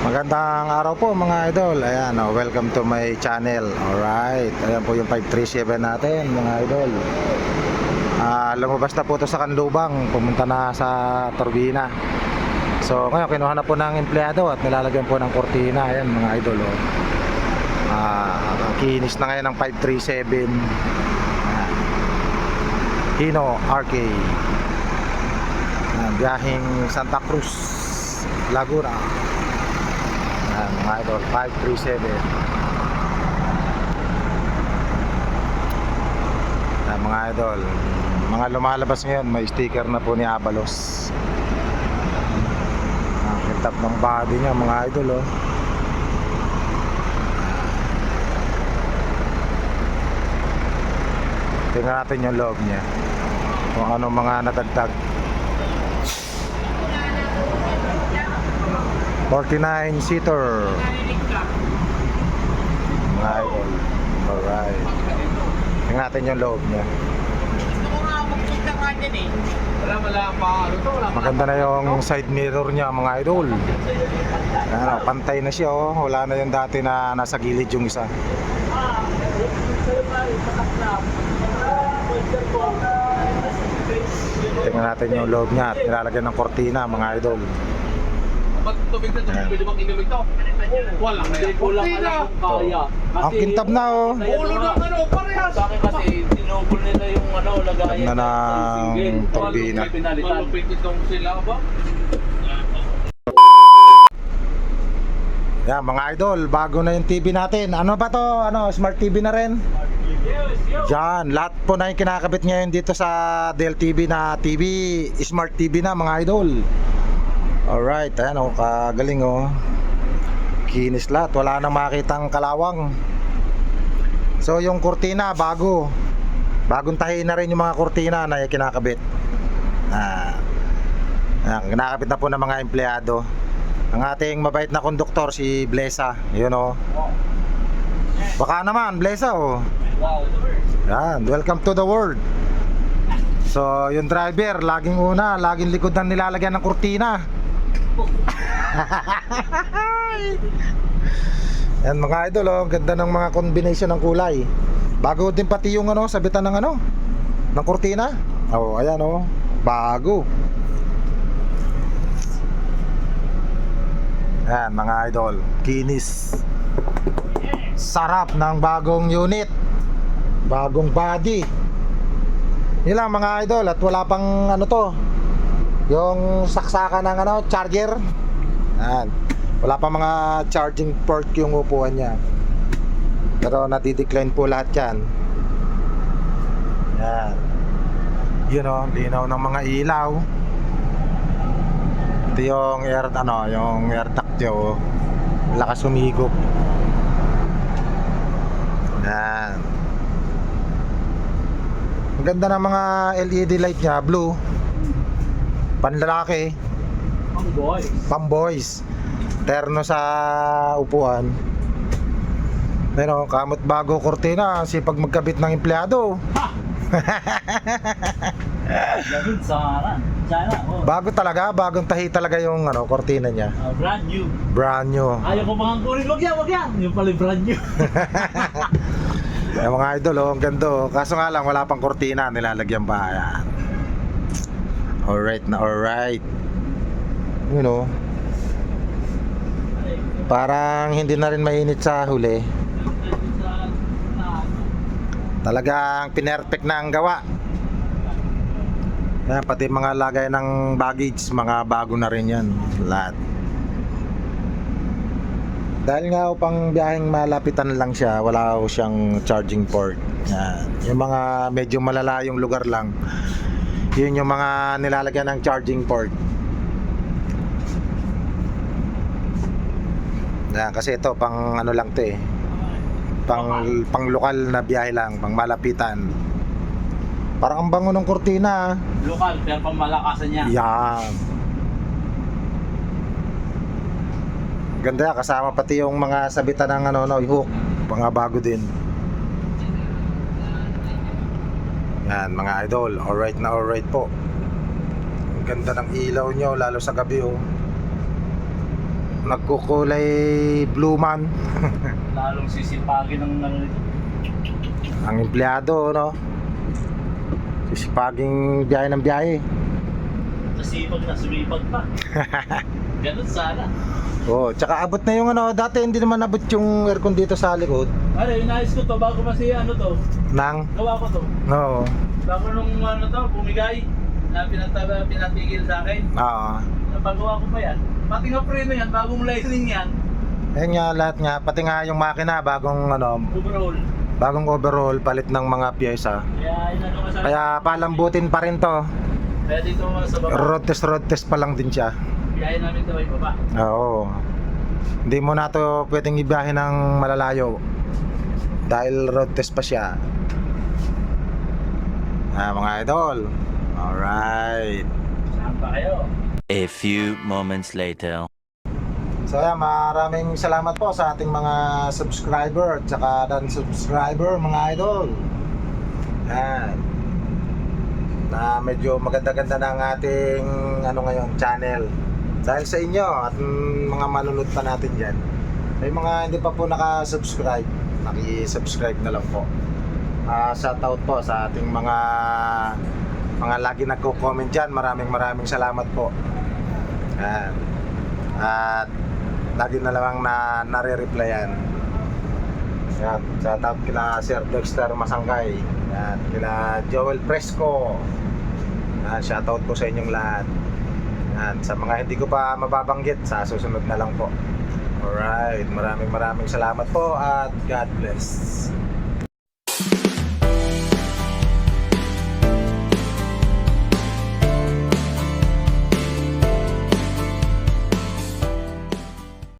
Magandang araw po mga idol. Ayan, oh, welcome to my channel. Alright. Ayan po yung 537 natin mga idol. Ah, lumabas na po ito sa Kanlubang. Pumunta na sa Turbina. So ngayon kinuha na po ng empleyado at nilalagyan po ng kortina. Ayan mga idol. Oh. Ah, kinis na ngayon ng 537. Ayan. Hino RK. Ayan, biyaheng Santa Cruz, Laguna. Ayan, mga idol, 537. Ayan, mga idol, mga lumalabas ngayon, may sticker na po ni Abalos. Ang kitap ng body niya, mga idol, oh. Tingnan natin yung loob niya. Kung ano mga nadagdag. 49 seater. Mga idol. Alright. Tingnan natin yung loob niya. Maganda na yung side mirror niya mga idol. Ano, pantay na siya oh. Wala na yung dati na nasa gilid yung isa. Tingnan natin yung loob niya at nilalagyan ng kortina mga idol. Pag tubig na tubig, pwede bang inumin to? Wala kaya. Hindi ko lang alam kung kaya. Ang kintab na oh. Ulo ng ano, parehas. Sa akin kasi, tinubol nila yung ano, lagayan. Ganda ng Sige, turbina. Malupit itong sila ba? Yan mga idol, bago na yung TV natin. Ano ba to? Ano, smart TV na rin? Yan, lahat po na yung kinakabit ngayon dito sa Dell TV na TV, smart TV na mga idol. Alright, ayan o, kagaling o. Kinis lahat, wala nang makitang kalawang. So yung kurtina, bago. Bagong tahi na rin yung mga kurtina na kinakabit. Ah, kinakabit na po ng mga empleyado. Ang ating mabait na konduktor si Blesa. Yun o. Baka naman, Blesa o. Yan, welcome to the world. So, yung driver, laging una, laging likod ng nilalagyan ng kurtina. Yan mga idol, oh, ganda ng mga combination ng kulay. Bago din pati yung ano, sabitan ng ano, ng kurtina. Oh, ayan oh, bago. Yan mga idol, kinis. Sarap ng bagong unit. Bagong body. Yun lang mga idol at wala pang ano to. Yung saksakan ng ano, charger. Yan. Wala pa mga charging port yung upuan niya. Pero nadidecline po lahat yan. Yan. Yun o, linaw ng mga ilaw. Ito yung air, ano, yung air duct niya o. Lakas humigop. Yan. Ang ganda ng mga LED light niya, blue. Panlalaki, Ang boy. pamboys. Terno sa upuan. Pero kamot bago kortina, sipag magkabit ng empleyado. Sana. Oh. Bago talaga, bagong tahi talaga yung ano, kortina niya. Uh, brand new. Brand new. Ayaw ko mga kunin. Wag yan, wag yan. Yung pala brand new. Yung mga idol, oh, ang ganda. oh. Kaso nga lang, wala pang kortina, nilalagyan pa. Ayan. Alright na alright. You know, parang hindi na rin mainit sa huli. Talagang pinerfect na ang gawa. Ayan, pati mga lagay ng baggage, mga bago na rin yan. Lahat. Dahil nga upang biyaheng malapitan lang siya, wala ho siyang charging port. Yan. Yung mga medyo malalayong lugar lang, yun yung mga nilalagyan ng charging port. Yan, kasi ito pang ano lang 'to eh. Pang pang lokal na biyahe lang, pang malapitan. Parang ang bango ng kortina. ah. Lokal, pero pang malakasan niya. Yan. Ganda kasama pati yung mga sabitan ng ano no, hook, mga bago din. Yan mga idol, alright na alright po. Ang ganda ng ilaw nyo lalo sa gabi oh. nagkukulay blue man Lalong sisipagin ng nito. ang empleyado no sisipaging biyahe ng biyahe Nasipag na, sumipag pa. Ganun sana. oh tsaka abot na yung ano dati hindi naman abot yung aircon dito sa likod Ano, inayos ko to bago kasi ano to. nang Gawa ko to. no Bago nung ano to, bumigay. Na pinataba, pinatigil sa akin. oo Napagawa ko pa yan. Pati nga preno yan, bagong lighting yan. Ayun nga lahat nga pati nga yung makina bagong ano Overall. bagong overhaul palit ng mga pyesa Kaya inano sa... kaya palambutin pa rin to Kaya dito mga sa baba. road test road test pa lang din siya Biyahe namin ito ay baba. Oo. Hindi mo na to pwedeng ibiyahe ng malalayo. Dahil road test pa siya. Ah, mga idol. Alright. Saan pa kayo? A few moments later. So yan, maraming salamat po sa ating mga subscriber at saka non-subscriber mga idol. Yan. Na medyo maganda-ganda na ang ating ano ngayon, channel. Dahil sa inyo at mga manunod pa natin dyan. May mga hindi pa po naka-subscribe, naki-subscribe na lang po. Ah, shoutout po sa ating mga mga lagi nagko-comment dyan. Maraming maraming salamat po. Yan. At lagi na lang na nare-replyan. Yan, shout out kila Sir Dexter Masangkay. Yan, kila Joel Fresco. Yan, shout out po sa inyong lahat. Yan, sa mga hindi ko pa mababanggit, sa susunod na lang po. Alright, maraming maraming salamat po at God bless.